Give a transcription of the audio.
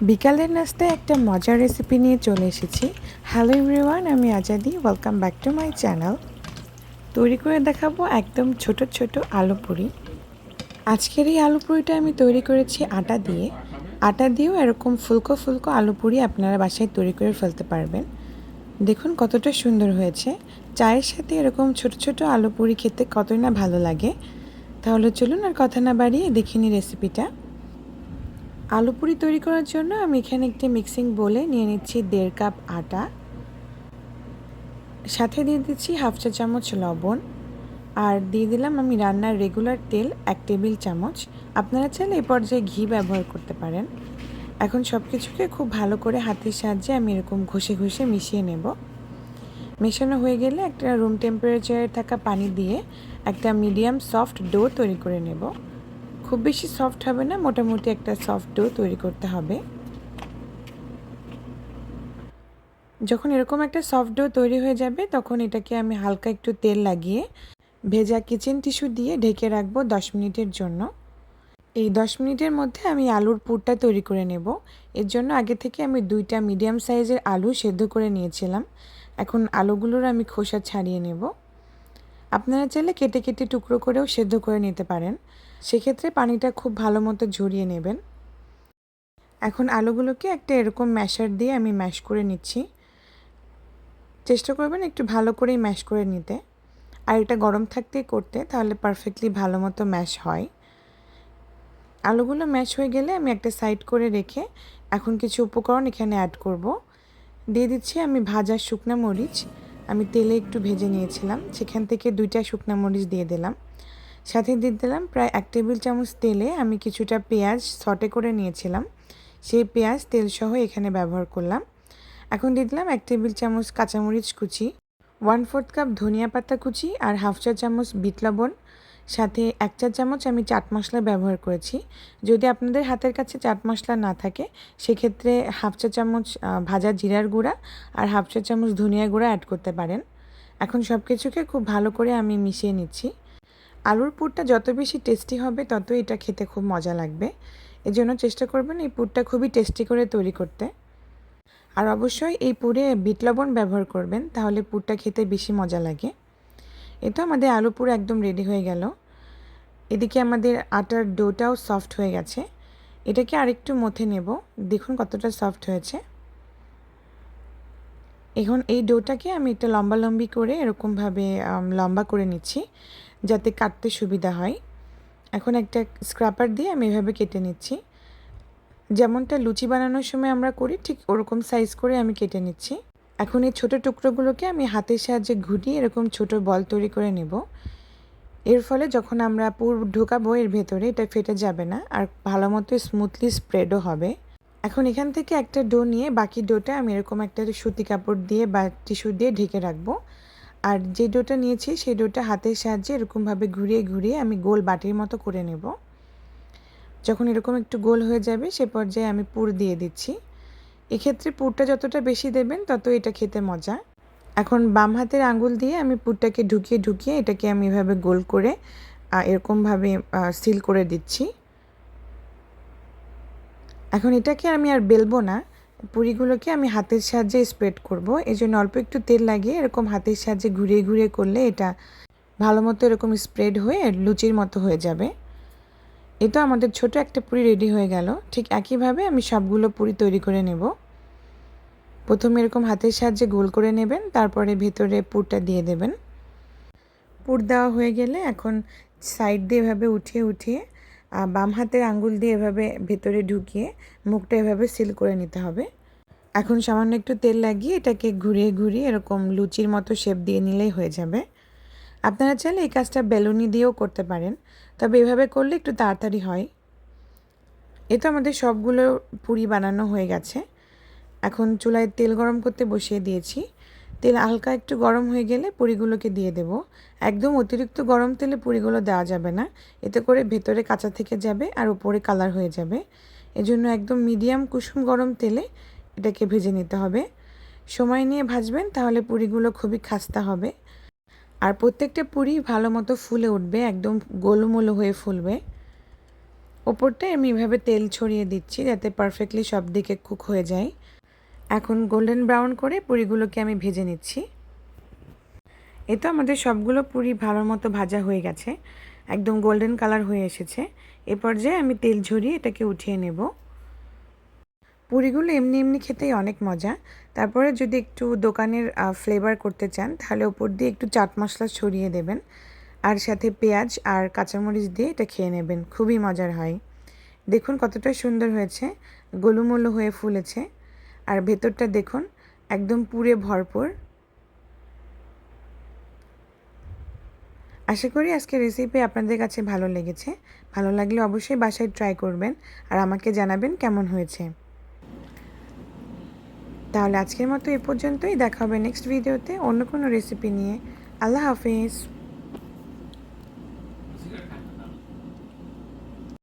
বিকালের নাস্তায় একটা মজার রেসিপি নিয়ে চলে এসেছি। হ্যালো এভরিওয়ান আমি Azadi welcome back to my channel তৈরি করে দেখাবো একদম ছোট ছোট আলু পুরি। আজকের এই আলু পুরিটা আমি তৈরি করেছি আটা দিয়ে। আটা দিয়েও এরকম ফুলকো ফুলকো আলু পুরি আপনারা বাসায় তৈরি করে ফেলতে পারবেন। দেখুন কতটা সুন্দর হয়েছে। চায়ের সাথে এরকম ছোট ছোট আলু পুরি খেতে কতই না ভালো লাগে। তাহলে চলুন আর কথা না বাড়িয়ে দেখিনি রেসিপিটা আলু পুরি তৈরি করার জন্য আমি এখানে একটি মিক্সিং বলে নিয়ে নিচ্ছি দেড় কাপ আটা। সাথে দিয়ে দিচ্ছি হাফ চা চামচ লবণ। আর দিয়ে দিলাম আমি রান্নার রেগুলার তেল এক টেবিল চামচ। আপনারা চাইলে এই পর্যায়ে ঘি ব্যবহার করতে পারেন। এখন সব কিছুকে খুব ভালো করে হাতের সাহায্যে আমি এরকম ঘষে ঘষে মিশিয়ে নেব। মেশানো হয়ে গেলে একটা রুম টেম্পারেচারে থাকা পানি দিয়ে একটা মিডিয়াম সফট ডো তৈরি করে নেব। খুব বেশি সফট হবে না, মোটামুটি একটা সফট ডো তৈরি করতে হবে। যখন এরকম একটা সফট ডো তৈরি হয়ে যাবে, তখন এটাকে আমি হালকা একটু তেল লাগিয়ে ভেজা কিচেন টিস্যু দিয়ে ঢেকে রাখব দশ মিনিটের জন্য। এই দশ মিনিটের মধ্যে আমি আলুর পুরটা তৈরি করে নেব। এর জন্য আগে থেকে আমি দুইটা মিডিয়াম সাইজের আলু সেদ্ধ করে নিয়েছিলাম। এখন আলুগুলোর আমি খোসা ছাড়িয়ে নেব। আপনারা চাইলে কেটে কেটে টুকরো করেও সেদ্ধ করে নিতে পারেন। সেক্ষেত্রে পানিটা খুব ভালো মতো ঝরিয়ে নেবেন। এখন আলুগুলোকে একটা এরকম ম্যাশার দিয়ে আমি ম্যাশ করে নিচ্ছি। চেষ্টা করবেন একটু ভালো করেই ম্যাশ করে নিতে। আর এটা গরম থাকতেই করতে, তাহলে পারফেক্টলি ভালো মতো ম্যাশ হয়। আলুগুলো ম্যাশ হয়ে গেলে আমি একটা সাইড করে রেখে এখন কিছু উপকরণ এখানে অ্যাড করব। দিয়ে দিচ্ছি আমি ভাজা শুকনা মরিচ। আমি তেলে একটু ভেজে নিয়েছিলাম। সেখান থেকে দুইটা শুকনা মরিচ দিয়ে দিলাম। সাথে দিয়ে দিলাম প্রায় এক টেবিল চামচ তেলে আমি কিছুটা পেঁয়াজ সটে করে নিয়েছিলাম। সেই পেঁয়াজ তেলসহ এখানে ব্যবহার করলাম। এখন দিয়ে দিলাম এক টেবিল চামচ কাঁচামরিচ কুচি, ওয়ান ফোর্থ কাপ ধনিয়া পাতা কুচি আর হাফ চা চামচ বিট লবণ। সাথে এক চা চামচ আমি চাট মশলা ব্যবহার করেছি। যদি আপনাদের হাতের কাছে চাট মশলা না থাকে, সেক্ষেত্রে হাফ চা চামচ ভাজা জিরার গুঁড়া আর হাফ চা চামচ ধনিয়া গুঁড়া অ্যাড করতে পারেন। এখন সব কিছুকে খুব ভালো করে আমি মিশিয়ে নিচ্ছি। আলুর পুরটা যত বেশি টেস্টি হবে, তত এটা খেতে খুব মজা লাগবে। এজন্য চেষ্টা করবেন এই পুরটা খুবই টেস্টি করে তৈরি করতে। আর অবশ্যই এই পুরে বিট লবণ ব্যবহার করবেন, তাহলে পুরটা খেতে বেশি মজা লাগে। এটা আমাদের আলু পুর একদম রেডি হয়ে গেল। এদিকে আমাদের আটার ডোটাও সফট হয়ে গেছে। এটাকে আরেকটু মথে নেব, দেখুন কতটা সফট হয়েছে। এখন এই ডোটাকে আমি একটা লম্বা লম্বি করে এরকমভাবে লম্বা করে নিচ্ছি, যাতে কাটতে সুবিধা হয়। এখন একটা স্ক্রাপার দিয়ে আমি এভাবে কেটে নিচ্ছি। যেমনটা লুচি বানানোর সময় আমরা করি, ঠিক ওরকম সাইজ করে আমি কেটে নিচ্ছি। এখন এই ছোটো টুকরোগুলোকে আমি হাতের সাহায্যে ঘুরিয়ে এরকম ছোট বল তৈরি করে নেব। এর ফলে যখন আমরা পুর ঢোকাবো এর ভেতরে, এটা ফেটে যাবে না, আর ভালো মতো স্মুথলি স্প্রেডও হবে। এখন এখান থেকে একটা ডো নিয়ে বাকি ডোটা আমি এরকম একটা সুতি কাপড় দিয়ে বা টিস্যু দিয়ে ঢেকে রাখব। আর যে ডোটা নিয়েছি, সেই ডোটা হাতের সাহায্যে এরকমভাবে ঘুরিয়ে ঘুরিয়ে আমি গোল বাটির মতো করে নেব। যখন এরকম একটু গোল হয়ে যাবে, সে পর্যায়ে আমি পুর দিয়ে দিচ্ছি। এক্ষেত্রে পুরটা যতটা বেশি দেবেন তত এটা খেতে মজা। এখন বাম হাতের আঙুল দিয়ে আমি পুরটাকে ঢুকিয়ে ঢুকিয়ে এটাকে আমি এভাবে গোল করে এরকমভাবে সিল করে দিচ্ছি। এখন এটাকে আমি আর বেলবো না। পুরিগুলোকে আমি হাতের সাহায্যে স্প্রেড করব। এই জন্য অল্প একটু তেল লাগিয়ে এরকম হাতের সাহায্যে ঘুরিয়ে ঘুরিয়ে করলে এটা ভালো মতো এরকম স্প্রেড হয়ে লুচির মতো হয়ে যাবে। এটা আমাদের ছোট একটা পুরি রেডি হয়ে গেল। ঠিক একইভাবে আমি সবগুলো পুরি তৈরি করে নেব। প্রথমে এরকম হাতের সাহায্যে গোল করে নেবেন, তারপরে ভেতরে পুরটা দিয়ে দেবেন। পুর দেওয়া হয়ে গেলে এখন সাইড দিয়ে এভাবে উঠিয়ে উঠিয়ে বাম হাতের আঙ্গুল দিয়ে এভাবে ভেতরে ঢুকিয়ে মুখটা এভাবে সিল করে নিতে হবে। এখন সামান্য একটু তেল লাগিয়ে এটাকে ঘুরিয়ে ঘুরিয়ে এরকম লুচির মতো শেপ দিয়ে নিলেই হয়ে যাবে। আপনারা চাইলে এই কাজটা বেলুনি দিয়েও করতে পারেন, তবে এভাবে করলে একটু তাড়াতাড়ি হয়। এ তো আমাদের সবগুলো পুরি বানানো হয়ে গেছে। এখন চুলায় তেল গরম করতে বসিয়ে দিয়েছি। তেল হালকা একটু গরম হয়ে গেলে পুরিগুলোকে দিয়ে দেব। একদম অতিরিক্ত গরম তেলে পুরিগুলো দেওয়া যাবে না। এতে করে ভেতরে কাঁচা থেকে যাবে আর উপরে কালার হয়ে যাবে। এজন্য একদম মিডিয়াম কুসুম গরম তেলে এটাকে ভেজে নিতে হবে। সময় নিয়ে ভাজবেন তাহলে পুরিগুলো খুবই খাস্তা হবে। আর প্রত্যেকটা পুরি ভালো মতো ফুলে উঠবে, একদম গোলমোলো হয়ে ফুলবে। ওপরটায় আমি এভাবে তেল ছড়িয়ে দিচ্ছি যাতে পারফেক্টলি সব দিকে কুক হয়ে যায়। এখন গোল্ডেন ব্রাউন করে পুরিগুলোকে আমি ভেজে নিচ্ছি। এ তো আমাদের সবগুলো পুরি ভালো মতো ভাজা হয়ে গেছে, একদম গোল্ডেন কালার হয়ে এসেছে। এ পর্যায়ে আমি তেল ঝরিয়ে এটাকে উঠিয়ে নেব। পুরিগুলো এমনি এমনি খেতেই অনেক মজা। তারপরে যদি একটু দোকানের ফ্লেভার করতে চান, তাহলে ওপর দিয়ে একটু চাট মশলা ছড়িয়ে দেবেন। আর সাথে পেঁয়াজ আর কাঁচামরিচ দিয়ে এটা খেয়ে নেবেন, খুবই মজার হয়। দেখুন কতটা সুন্দর হয়েছে, গোলুমোলু হয়ে ফুলেছে। আর ভেতরটা দেখুন, একদম পুরে ভরপুর। আশা করি আজকের রেসিপি আপনাদের কাছে ভালো লেগেছে। ভালো লাগলে অবশ্যই বাসায় ট্রাই করবেন আর আমাকে জানাবেন কেমন হয়েছে। তাহলে আজকের মতো এ পর্যন্তই। দেখা হবে নেক্সট ভিডিওতে অন্য কোনো রেসিপি নিয়ে। আল্লাহ হাফিজ।